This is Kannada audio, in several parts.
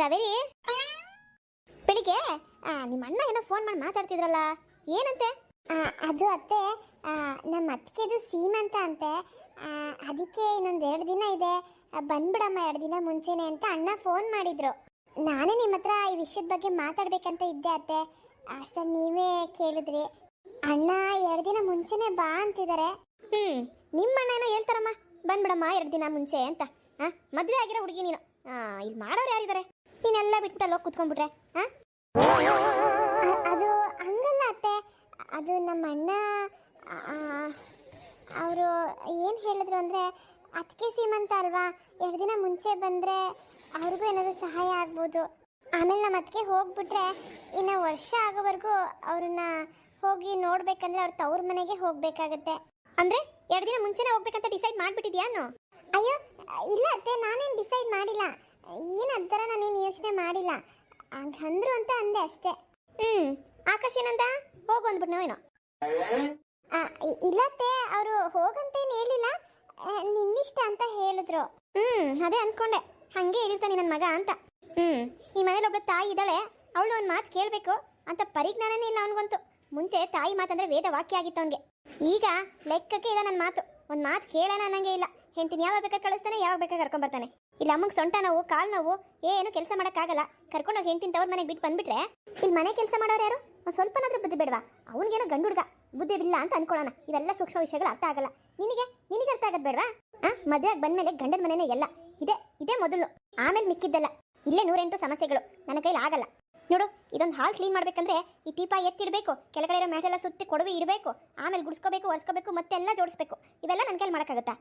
ಕಾವೇರಿ? ಬೆಳಿಗ್ಗೆ ನಿಮ್ಮ ಅಣ್ಣ ಏನೋ ಫೋನ್ ಮಾಡಿ ಮಾತಾಡ್ತಿದ್ರಲ್ಲ ಏನಂತೆ? ಅದು ಅತ್ತೆ ನಮ್ಮ ಅತ್ತಿಗೆದು ಸೀಮಂತ ಅಂತೆ. ಅದಕ್ಕೆ ಇನ್ನೊಂದು ಎರಡು ದಿನ ಇದೆ. ಬಂದ್ಬಿಡಮ್ಮ ಎರಡು ದಿನ ಮುಂಚೆನೆ ಅಂತ ಅಣ್ಣ ಫೋನ್ ಮಾಡಿದ್ರು. ನಾನೇ ನಿಮ್ಮ ಹತ್ರ ಈ ವಿಷಯದ ಬಗ್ಗೆ ಮಾತಾಡ್ಬೇಕಂತ ಇದ್ದೆ ಅತ್ತೆ. ಅಷ್ಟೇ ನೀವೇ ಕೇಳಿದ್ರಿ. ಅಣ್ಣ ಎರಡು ದಿನ ಮುಂಚೆನೆ ಬಾ ಅಂತಿದ್ದಾರೆ ಹ್ಮ್ ನಿಮ್ಮ ಅಣ್ಣ ಏನೋ ಹೇಳ್ತಾರಮ್ಮ. ಬಂದ್ಬಿಡಮ್ಮ ಎರಡು ದಿನ ಮುಂಚೆ ಅಂತ. ಹಾ ಮದುವೆ ಆಗಿರೋ ಹುಡುಗಿ ನೀನು. ಇಲ್ಲಿ ಮಾಡೋರು ಯಾರಿದ್ದಾರೆ ನೀನೆಲ್ಲ ಬಿಟ್ಬಿಟ್ಟು ಅಲ್ಲಿ ಹೋಗಿ ಕುತ್ಕೊಂಡ್ಬಿಟ್ರೆ ಹಾ ಅದು ಹಂಗಲ್ಲ ಅತ್ತೆ. ಅದು ನಮ್ಮ ಅಣ್ಣ ಅವರು ಏನು ಹೇಳಿದ್ರು ಅಂದರೆ ಅದಕ್ಕೆ ಸೀಮಂತ ಅಲ್ವಾ? ಎರಡು ದಿನ ಮುಂಚೆ ಬಂದರೆ ಅವ್ರಿಗೂ ಏನಾದರೂ ಸಹಾಯ ಆಗ್ಬೋದು. ಆಮೇಲೆ ನಮ್ಮ ಅದಕ್ಕೆ ಹೋಗ್ಬಿಟ್ರೆ ಇನ್ನು ವರ್ಷ ಆಗೋವರೆಗೂ ಅವ್ರನ್ನ ಹೋಗಿ ನೋಡ್ಬೇಕಂದ್ರೆ ಅವ್ರ ತವ್ರ ಮನೆಗೆ ಹೋಗ್ಬೇಕಾಗತ್ತೆ. ಅಂದ್ರೆ ಎರಡು ದಿನ ಮುಂಚೆನೆ ಹೋಗ್ಬೇಕಂತ ಡಿಸೈಡ್ ಮಾಡ್ಬಿಟ್ಟಿದ್ಯಾನು ಅಯ್ಯೋ, ಇಲ್ಲ ಅತ್ತೆ, ನಾನೇನು ಡಿಸೈಡ್ ಮಾಡಿಲ್ಲ. ಏನು ಅಂತಾರ ನಾನೇನು ಯೋಚನೆ ಮಾಡಿಲ್ಲ. ಹಂಗಂದ್ರು ಅಂತ ಅಂದೆ ಅಷ್ಟೇ. ಹ್ಮ್, ಆಕಾಶ್ ಏನಂತ ಹೋಗು ಅಂದ್ಬಿಟ್ಟು ನಾವೇನೋ. ಇಲ್ಲತ್ತೆ, ಅವರು ಹೋಗಂತೇನು ಹೇಳಿಲ್ಲ. ನಿನ್ನಿಷ್ಟ ಅಂತ ಹೇಳಿದ್ರು. ಹ್ಮ್, ಅದೇ ಅನ್ಕೊಂಡೆ. ಹಂಗೆ ಹೇಳಿರ್ತಾನೆ ನನ್ನ ಮಗ ಅಂತ. ಹ್ಮ್, ಈ ಮನೇಲಿ ಒಬ್ಳು ತಾಯಿ ಇದ್ದಾಳೆ. ಅವಳು ಒಂದು ಮಾತು ಕೇಳಬೇಕು. ಅಂತ ಪರಿಜ್ಞಾನನೇ ಇಲ್ಲ ಅವನಿಗಂತೂ. ಮುಂಚೆ ತಾಯಿ ಮಾತಂದ್ರೆ ವೇದ ವಾಕ್ಯ ಆಗಿತ್ತು ಅವನಿಗೆ. ಈಗ ಲೆಕ್ಕಕ್ಕೆ ಇಲ್ಲ ನನ್ನ ಮಾತು. ಒಂದು ಮಾತು ಕೇಳೋಣ ಅನ್ನಂಗೆ ಇಲ್ಲ. ಹೆಂಡತಿನ ಯಾವಾಗ ಬೇಕಾ ಕಳಿಸ್ತಾನೆ, ಯಾವಾಗ ಬೇಕಾ ಕರ್ಕೊಂಡ್ ಬರ್ತಾನೆ. ಇಲ್ಲ, ಅಮ್ಮಂಗೆ ಸೊಂಟ ನೋವು, ಕಾಲು ನೋವು, ಏನು ಕೆಲಸ ಮಾಡೋಕ್ಕಾಗಲ್ಲ. ಕರ್ಕೊಂಡೋಗಿ ಹೆಂಡತಿನ ತವ್ರ ಮನೆಗೆ ಬಿಟ್ಟು ಬಂದ್ಬಿಟ್ರೆ ಇಲ್ಲಿ ಮನೆ ಕೆಲಸ ಮಾಡೋರು ಯಾರು? ಒಂದು ಸ್ವಲ್ಪನಾದ್ರೂ ಬುದ್ಧಿ ಬೇಡವಾ? ಅವನಿಗೇನೋ ಗಂಡು ಹುಡುಗ ಬುದ್ಧಿ ಬಿಲ್ಲ ಅಂತ ಅನ್ಕೊಳ್ಳೋಣ ಇವೆಲ್ಲ ಸೂಕ್ಷ್ಮ ವಿಷಯಗಳು ಅರ್ಥ ಆಗಲ್ಲ. ನಿನಗೆ ನಿನಗೆ ಅರ್ಥ ಆಗೋದು ಬೇಡವಾ? ಆ, ಮದುವೆ ಬಂದಮೇಲೆ ಗಂಡನ ಮನೆನೇ ಎಲ್ಲ. ಇದೆ, ಇದೇ ಮೊದಲು. ಆಮೇಲೆ ಮಿಕ್ಕಿದ್ದಲ್ಲ. ಇಲ್ಲೇ ನೂರೆಂಟು ಸಮಸ್ಯೆಗಳು. ನನ್ನ ಕೈಲಿ ಆಗಲ್ಲ. ನೋಡು, ಇದೊಂದು ಹಾಲ್ ಕ್ಲೀನ್ ಮಾಡಬೇಕಂದ್ರೆ ಈ ಟೀಪ ಎತ್ತಿಡಬೇಕು. ಕೆಳಗಡೆ ಇರೋ ಮ್ಯಾಟೆಲ್ಲ ಸುತ್ತಿ ಕೊಡವಿ ಇಡಬೇಕು. ಆಮೇಲೆ ಗುಡಿಸ್ಕೋಬೇಕು, ಒರೆಸ್ಕೋಬೇಕು, ಮತ್ತೆಲ್ಲ ಜೋಡಿಸ್ಬೇಕು. ಇವೆಲ್ಲ ನನ್ನ ಕೈಲಿ ಮಾಡೋಕ್ಕಾಗತ್ತಾ?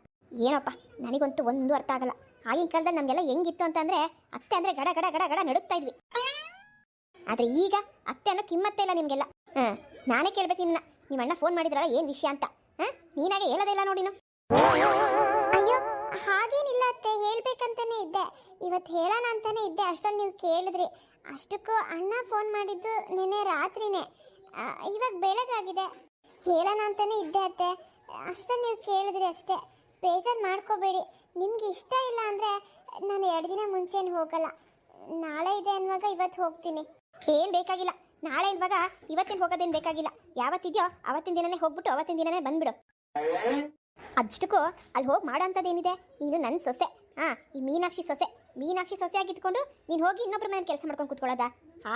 ಏನಪ್ಪ, ನನಗಂತೂ ಒಂದು ಅರ್ಥ ಆಗಲ್ಲ. ಆಗಿನ ಕಾಲದಲ್ಲಿ ನಮಗೆಲ್ಲ ಹೆಂಗಿತ್ತು ಅಂತಂದ್ರೆ ಅತ್ತೆ ಅಂದ್ರೆ ಗಡ ಗಡ ಗಡ ಗಡ ನಡುಕ್ತಾ ಇದ್ವಿ. ಆದರೆ ಈಗ ಅತ್ತೆ ಅನ್ನೋ ಕಿಮ್ಮತ್ತೆ ಇಲ್ಲ ನಿಮಗೆಲ್ಲ. ಹಾಂ, ನಾನೇ ಕೇಳಬೇಕು ನಿನ್ನ ನಿಮ್ಮ ಅಣ್ಣ ಫೋನ್ ಮಾಡಿದ್ರಲ್ಲ ಏನು ವಿಷಯ ಅಂತ? ಹಾಂ, ನೀನಾಗೆ ಹೇಳೋದೇ ಇಲ್ಲ ನೋಡಿನ ಅಯ್ಯೋ, ಹಾಗೇನಿಲ್ಲ ಅತ್ತೆ, ಹೇಳ್ಬೇಕಂತಾನೆ ಇದ್ದೆ. ಇವತ್ತು ಹೇಳೋಣ ಅಂತಾನೆ ಇದ್ದೆ. ಅಷ್ಟೊಂದು ನೀವು ಕೇಳಿದ್ರಿ. ಅಷ್ಟಕ್ಕೂ ಅಣ್ಣ ಫೋನ್ ಮಾಡಿದ್ದು ನಿನ್ನೆ ರಾತ್ರಿನೇ. ಇವಾಗ ಬೆಳಗಾಗಿದೆ. ಹೇಳೋಣ ಅಂತಲೇ ಇದ್ದೆ ಅತ್ತೆ. ಅಷ್ಟೇ ನೀವು ಕೇಳಿದ್ರಿ ಅಷ್ಟೇ. ಬೇಜಾರು ಮಾಡ್ಕೋಬೇಡಿ. ನಿಮ್ಗೆ ಇಷ್ಟ ಇಲ್ಲ ಅಂದರೆ ನಾನು ಎರಡು ದಿನ ಮುಂಚೆನೇ ಹೋಗಲ್ಲ. ನಾಳೆ ಇದೆ ಅನ್ನುವಾಗ ಇವತ್ತು ಹೋಗ್ತೀನಿ. ಏನು ಬೇಕಾಗಿಲ್ಲ. ನಾಳೆ ಅನ್ನುವಾಗ ಇವತ್ತಿನ ಹೋಗೋದೇನು ಬೇಕಾಗಿಲ್ಲ. ಯಾವತ್ತಿದೆಯೋ ಅವತ್ತಿನ ದಿನನೇ ಹೋಗ್ಬಿಟ್ಟು ಅವತ್ತಿನ ದಿನನೇ ಬಂದ್ಬಿಡು. ಅಷ್ಟಕ್ಕೂ ಅಲ್ಲಿ ಹೋಗಿ ಮಾಡೋ ಅಂಥದ್ದು ಏನಿದೆ ನೀನು ನನ್ನ ಸೊಸೆ. ಹಾಂ ಈ ಮೀನಾಕ್ಷಿ ಸೊಸೆ. ಮೀನಾಕ್ಷಿ ಸೊಸೆ ಆಗಿದ್ಕೊಂಡು ನೀನು ಹೋಗಿ ಇನ್ನೊಬ್ಬರ ಮನೆ ಕೆಲಸ ಮಾಡ್ಕೊಂಡು ಕೂತ್ಕೊಳ್ಳೋದಾ?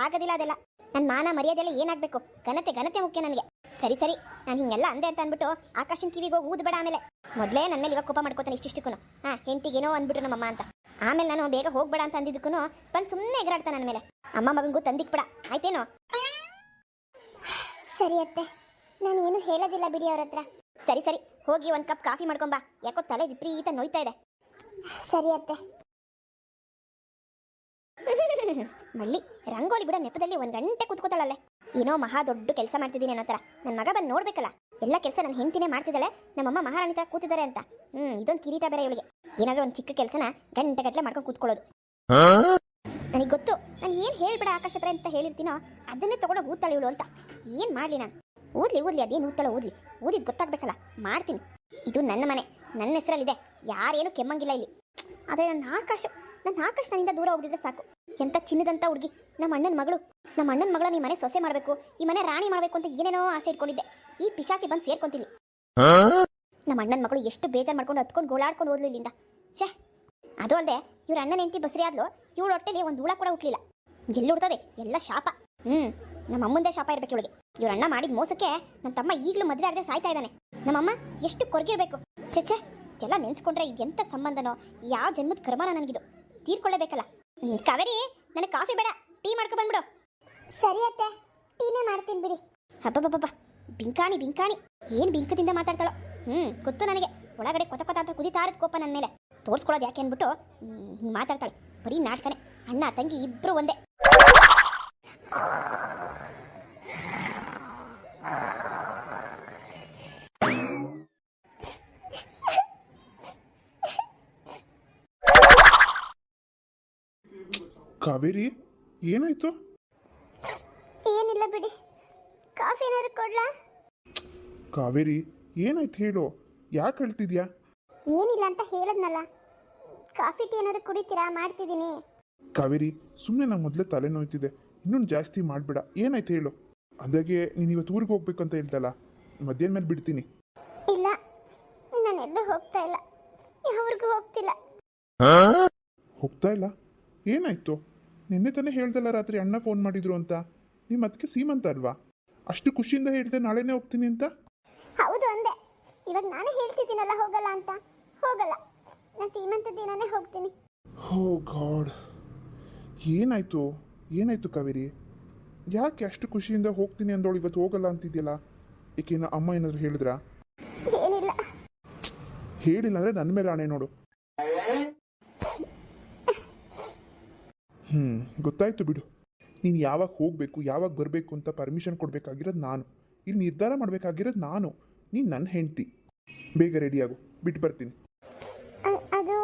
ಆಗೋದಿಲ್ಲ ಅದೆಲ್ಲ. ನನ್ನ ಮಾನ ಮರ್ಯಾದೆಲ್ಲ ಏನಾಗಬೇಕು? ಘನತೆ ಘನತೆ ಮುಖ್ಯ ನನಗೆ. ಸರಿ ಸರಿ. ನಾನು ಹಿಂಗೆಲ್ಲ ಅಂದೆ ಅಂತ ಅಂದ್ಬಿಟ್ಟು ಆಕಾಶನ್ ಕಿವಿಗೆ ಹೋಗಿ ಊದ್ಬೇಡ ಆಮೇಲೆ. ಮೊದಲೇ ನನ್ನ ಮೇಲೆ ಇವಾಗ ಕೋಪ ಮಾಡ್ಕೋತಾನೆ ಇಷ್ಟಿಷ್ಟಕ್ಕೂ ಹಾ ಹೆಂಡತಿಗೇನೋ ಅಂದ್ಬಿಟ್ರು ನಮ್ಮಮ್ಮ ಅಂತ. ಆಮೇಲೆ ನಾನು ಬೇಗ ಹೋಗ್ಬೇಡ ಅಂತ ಅಂದಿದ್ದಕ್ಕೂ ಬಂದು ಸುಮ್ಮನೆ ಎಗರಾಡ್ತಾನೆ ನನ್ನ ಮೇಲೆ. ಅಮ್ಮ ಮಗಂಗೂ ತಂದಿಕ್ಬೇಡ. ಆಯ್ತೇನೋ? ಸರಿ ಅತ್ತೆ. ನಾನು ಏನು ಹೇಳೋದಿಲ್ಲ ಬಿಡಿ ಅವ್ರ ಹತ್ರ. ಸರಿ ಸರಿ. ಹೋಗಿ ಒಂದು ಕಪ್ ಕಾಫಿ ಮಾಡ್ಕೊಂಬಾ ಯಾಕೋ ತಲೆ ವಿಪರೀತ ನೋಯ್ತಾ ಇದೆ. ಸರಿ ಅತ್ತೆ. ಮಳ್ಳಿ ರಂಗೋಲಿ ಬಿಡೋ ನೆಪದಲ್ಲಿ ಒಂದ್ ಗಂಟೆ ಕುತ್ಕೋತಾಳಲ್ಲೇ. ಏನೋ ಮಹಾ ದೊಡ್ಡ ಕೆಲಸ ಮಾಡ್ತಿದ್ದೀನಿ ಅನ್ನೋ ಥರ ನನ್ನ ಮಗ ಬಂದು ನೋಡ್ಬೇಕಲ್ಲ. ಎಲ್ಲ ಕೆಲಸ ನನ್ನ ಹೆಂಡತಿನೇ ಮಾಡ್ತಿದ್ದಾಳೆ. ನಮ್ಮಮ್ಮ ಮಹಾರಾಣಿ ಥರ ಕೂತಿದ್ದಾರೆ ಅಂತ. ಹ್ಮ್, ಇದೊಂದು ಕಿರೀಟ ಬೇರೆ ಇವಳಿಗೆ. ಏನಾದರೂ ಒಂದು ಚಿಕ್ಕ ಕೆಲಸನ ಗಂಟೆ ಗಟ್ಟಲೆ ಮಾಡ್ಕೊಂಡು ಕೂತ್ಕೊಳ್ಳೋದು. ನನಗೆ ಗೊತ್ತು, ನಾನು ಏನು ಹೇಳ್ಬೇಡ ಆಕಾಶ ಹತ್ರ ಅಂತ ಹೇಳಿರ್ತೀನೋ ಅದನ್ನೇ ತಗೊಳ್ಳೋ ಊದ್ತಾಳೆ ಇವಳು ಅಂತ. ಏನು ಮಾಡ್ಲಿ ನಾನು? ಊದ್ಲಿ ಓದ್ಲಿ, ಅದೇನು ಊದ್ತಾಳೆ ಓದ್ಲಿ. ಊದಿದ್ ಗೊತ್ತಾಗ್ಬೇಕಲ್ಲ. ಮಾಡ್ತೀನಿ. ಇದು ನನ್ನ ಮನೆ. ನನ್ನ ಹೆಸರಲ್ಲಿದೆ. ಯಾರೇನು ಕೆಮ್ಮಂಗಿಲ್ಲ ಇಲ್ಲಿ. ಆದರೆ ನನ್ನ ಆಕಾಶ ನನ್ನ ಆಕಾಶ್ ನನ್ನಿಂದ ದೂರ ಹೋಗಿದ್ರೆ ಸಾಕು. ಎಂತ ಚಿನ್ನದಂತ ಹುಡುಗಿ. ನಮ್ಮ ಅಣ್ಣನ ಮಗಳು. ನಮ್ಮ ಅಣ್ಣನ ಮಗಳ ಈ ಮನೆ ಸೊಸೆ ಮಾಡಬೇಕು. ಈ ಮನೆ ರಾಣಿ ಮಾಡಬೇಕು ಅಂತ ಏನೇನೋ ಆಸೆ ಇಟ್ಕೊಂಡಿದ್ದೆ. ಈ ಪಿಶಾಚಿ ಬಂದು ಸೇರ್ಕೊಂತೀನಿ. ನಮ್ಮ ಅಣ್ಣನ ಮಗಳು ಎಷ್ಟು ಬೇಜಾರು ಮಾಡ್ಕೊಂಡು ಹತ್ಕೊಂಡು ಗೋಳಾಡ್ಕೊಂಡು ಹೋದ್ಲು ಇಲ್ಲಿಂದ. ಛೇ! ಅದು ಅಲ್ಲದೆ ಇವ್ರ ಅಣ್ಣನ ಹೆಂಡತಿ ಬಸರಿ ಆದ್ಲು ಇವಳ ಹೊಟ್ಟೆಗೆ ಒಂದು ಹುಳ ಕೂಡ ಹುಟ್ಟಲಿಲ್ಲ ಎಲ್ಲಿ ಹುಡ್ತದೆ ಎಲ್ಲ ಶಾಪ. ಹ್ಮ್ ನಮ್ಮ ಅಮ್ಮಂದೇ ಶಾಪ ಇರ್ಬೇಕು ಇವಳಿಗೆ. ಇವ್ರ ಅಣ್ಣ ಮಾಡಿದ ಮೋಸಕ್ಕೆ ನನ್ನ ತಮ್ಮ ಈಗಲೂ ಮದುವೆ ಆಗದೆ ಸಾಯ್ತಾ ಇದ್ದಾನೆ. ನಮ್ಮಮ್ಮ ಎಷ್ಟು ಕೊರಗಿರ್ಬೇಕು. ಛೆ ಛೆ! ಎಲ್ಲ ನೆನ್ಸ್ಕೊಂಡ್ರೆ ಎಂಥ ಸಂಬಂಧನೋ? ಯಾವ ಜನ್ಮದ ಕರ್ಮನ ನನಗಿದು? ತೀರ್ಕೊಳ್ಳೇಬೇಕಲ್ಲ? ಕಾವೇರಿ ನನಗೆ ಕಾಫಿ ಬೇಡ. ಟೀ ಮಾಡ್ಕೊ ಬಂದ್ಬಿಡು. ಸರಿ ಅತ್ತೆ. ಟೀನೇ ಮಾಡ್ತೀನಿ ಬಿಡಿ. ಹಬ್ಬಬ್ಬಬ್ಬ ಬಿಂಕಾಣಿ ಬಿಂಕಾಣಿ. ಏನು ಬಿಂಕದಿಂದ ಮಾತಾಡ್ತಾಳೋ? ಹ್ಞೂ ಗೊತ್ತು ನನಗೆ. ಒಳಗಡೆ ಕೊತ ಕೊತ ಅಂತ ಕುದಿತಾ ಇರೋದ್ ಕೋಪ ನನ್ನ ಮೇಲೆ. ತೋರಿಸ್ಕೊಳ್ಳೋದು ಯಾಕೆ ಅಂದ್ಬಿಟ್ಟು ಮಾತಾಡ್ತಾಳೆ. ಬರೀ ನಾಟಕನೇ. ಅಣ್ಣ ತಂಗಿ ಇಬ್ಬರು ಒಂದೇ. ಕಾವೇರಿ? ಏನಾಯ್ತು? ಏನಿಲ್ಲ ಬಿಡಿ. ಕಾಫಿ ಏನಾದ್ರು ಕೊಡ್ಲಾ? ಕಾವೇರಿ ಏನಾಯ್ತು ಹೇಳು. ಯಾಕೆ ಹೇಳ್ತಿದ್ಯಾ ಏನಿಲ್ಲ ಅಂತ ಹೇಳದ್ನಲ್ಲ. ಕಾಫಿ ಟೀ ಏನಾದ್ರು ಕುಡಿತೀರಾ? ಮಾಡ್ತಿದ್ದೀನಿ. ಕಾವೇರಿ ಸುಮ್ಮನೆ ನಾನು ಮೊದಲೇ ತಲೆ ನೋಯ್ತಿದೆ. ಇನ್ನೊಂದು ಜಾಸ್ತಿ ಮಾಡಬೇಡ. ಏನಾಯ್ತು ಹೇಳು. ಅದಾಗೆ ನೀನು ಇವತ್ತು ಊರಿಗೆ ಹೋಗ್ಬೇಕು ಅಂತ ಹೇಳ್ತಲ್ಲ ಮಧ್ಯಾಹ್ನ ಮೇಲೆ ಬಿಡ್ತೀನಿ. ಇಲ್ಲ. ನಾನು ಎಲ್ಲೂ ಹೋಗ್ತಾ ಇಲ್ಲ. ಯಾವ್ರಿಗೂ ಹೋಗ್ತಿಲ್ಲ. ಹೋಗ್ತಾ ಇಲ್ಲ? ಏನಾಯ್ತು? ನಿನ್ನೆ ತಾನೇ ಹೇಳ್ದಲ್ಲ ರಾತ್ರಿ ಅಣ್ಣ ಫೋನ್ ಮಾಡಿದ್ರು ಅಂತ. ನಿಮ್ಮ ಅದಕ್ಕೆ ಸೀಮಂತ ಅಲ್ವಾ? ಅಷ್ಟು ಖುಷಿಯಿಂದ ಹೇಳಿದೆ ನಾಳೆನೇ ಹೋಗ್ತೀನಿ ಅಂತ? ಹೌದು ಅಂದೆ. ಇವಾಗ ನಾನೇ ಹೇಳ್ತಿದ್ದೀನಲ್ಲ ಹೋಗಲ್ಲ ಅಂತ. ಹೋಗಲ್ಲ. ನಾನು ಸೀಮಂತ ದಿನನೇ ಹೋಗ್ತೀನಿ. ಹೋ ಗಾಡ್. ಏನಾಯ್ತು? ಏನಾಯ್ತು ಕಾವೇರಿ? ಯಾಕೆ ಅಷ್ಟು ಖುಷಿಯಿಂದ ಹೋಗ್ತೀನಿ ಅಂದೋಳು ಇವತ್ತು ಹೋಗಲ್ಲ ಅಂತಿದ್ಯಲ್ಲ? ಏಕೆನ ಅಮ್ಮ ಏನಾದ್ರು ಹೇಳಿದ್ರಾ? ಏನಿಲ್ಲ. ಹೇಳಿಲ್ಲ ಅಂದ್ರೆ ನನ್ನ ಮೇಲೆ ಆಣೆ ನೋಡು. ಹ್ಞೂ ಗೊತ್ತಾಯಿತು ಬಿಡು. ನೀನು ಯಾವಾಗ ಹೋಗಬೇಕು ಯಾವಾಗ ಬರಬೇಕು ಅಂತ ಪರ್ಮಿಷನ್ ಕೊಡಬೇಕಾಗಿರೋದು ನಾನು. ಇಲ್ಲಿ ನಿರ್ಧಾರ ಮಾಡಬೇಕಾಗಿರೋದು ನಾನು. ನೀನು ನನ್ನ ಹೆಂಡ್ತಿ. ಬೇಗ ರೆಡಿಯಾಗು ಬಿಟ್ಟು ಬರ್ತೀನಿ. ಅದು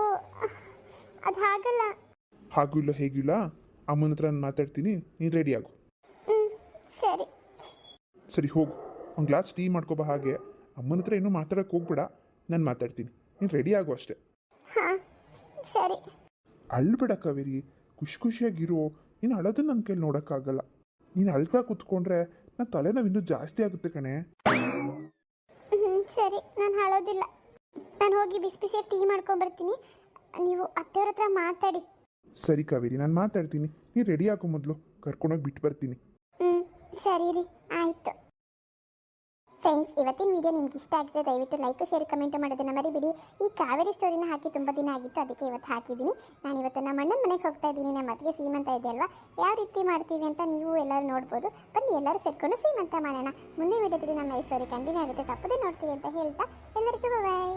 ಅದು ಹಾಗಲ್ಲ. ಹಾಗೂ ಇಲ್ಲ ಹೇಗಿಲ್ಲ ಅಮ್ಮನ ಹತ್ರ ನಾನು ಮಾತಾಡ್ತೀನಿ ನೀನು ರೆಡಿಯಾಗು ಹ್ಞೂ ಸರಿ. ಸರಿ ಹೋಗು. ಒಂದು ಗ್ಲಾಸ್ ಟೀ ಮಾಡ್ಕೊಬ ಹಾಗೆ. ಅಮ್ಮನ ಹತ್ರ ಏನೂ ಮಾತಾಡೋಕೆ ಹೋಗ್ಬೇಡ. ನಾನು ಮಾತಾಡ್ತೀನಿ. ನೀನು ರೆಡಿ ಆಗು ಅಷ್ಟೇ. ಹಾಂ ಸರಿ. ಅಳ್ಬೇಡ ಕಾವೇರಿ. ಖುಷಿ ಖುಷಿಯಾಗಿರೋ ನೀನು ಅಳೋದನ್ನ ನನ್ನ ಕೈಲಿ ನೋಡೋಕ್ಕಾಗಲ್ಲ. ನೀನು ಅಳ್ತಾ ಕೂತ್ಕೊಂಡ್ರೆ ನನ್ನ ತಲೆನೋವು ಇನ್ನೂ ಜಾಸ್ತಿ ಆಗುತ್ತೆ ಕಣೆ. ಸರಿ ನಾನು ಹಳೋದಿಲ್ಲ ನಾನು ಹೋಗಿ ಬಿಸಿ ಬಿಸಿ ಟೀ ಮಾಡ್ಕೊಂಬರ್ತೀನಿ. ನೀವು ಅತ್ತೆಯವ್ರ ಹತ್ರ ಮಾತಾಡಿ. ಸರಿ ಕಾವೇರಿ ನಾನು ಮಾತಾಡ್ತೀನಿ. ನೀನು ರೆಡಿ ಆಗೋ ಮೊದಲು. ಕರ್ಕೊಂಡೋಗಿ ಬಿಟ್ಟು ಬರ್ತೀನಿ. ಹ್ಞೂ ಸರಿ ರೀ ಆಯಿತು. ಫ್ರೆಂಡ್ಸ್ ಇವತ್ತಿನ ವಿಡಿಯೋ ನಿಮ್ಗೆ ಇಷ್ಟ ಆಗಿದ್ರೆ ದಯವಿಟ್ಟು ಲೈಕ್ ಶೇರ್ ಕಮೆಂಟ್ ಮಾಡೋದನ್ನ ಮರಿಬಿಡಿ. ಈ ಕಾವೇರಿ ಸ್ಟೋರಿನ ಹಾಕಿ ತುಂಬ ದಿನ ಆಗಿತ್ತು, ಅದಕ್ಕೆ ಇವತ್ತು ಹಾಕಿದ್ದೀನಿ. ನಾನು ಇವತ್ತು ನಮ್ಮ ಅಣ್ಣನ ಮನೆಗೆ ಹೋಗ್ತಾ ಇದ್ದೀನಿ. ನಮ್ಮ ಅತ್ತಿಗೆ ಸೀಮಂತ ಇದೆ ಅಲ್ವಾ? ಯಾವ ರೀತಿ ಮಾಡ್ತೀವಿ ಅಂತ ನೀವು ಎಲ್ಲರೂ ನೋಡ್ಬೋದು. ಬನ್ನಿ, ಎಲ್ಲರೂ ಸೇರ್ಕೊಂಡು ಸೀಮಂತ ಮಾಡೋಣ. ಮುಂದೆ ವಿಡಿಯೋದಲ್ಲಿ ನಮ್ಮ ಈ ಸ್ಟೋರಿ ಕಂಟಿನ್ಯೂ ಆಗುತ್ತೆ. ತಪ್ಪದೇ ನೋಡ್ತೀವಿ ಅಂತ ಹೇಳ್ತಾ, ಎಲ್ಲರಿಗೂ ಬಾಯ್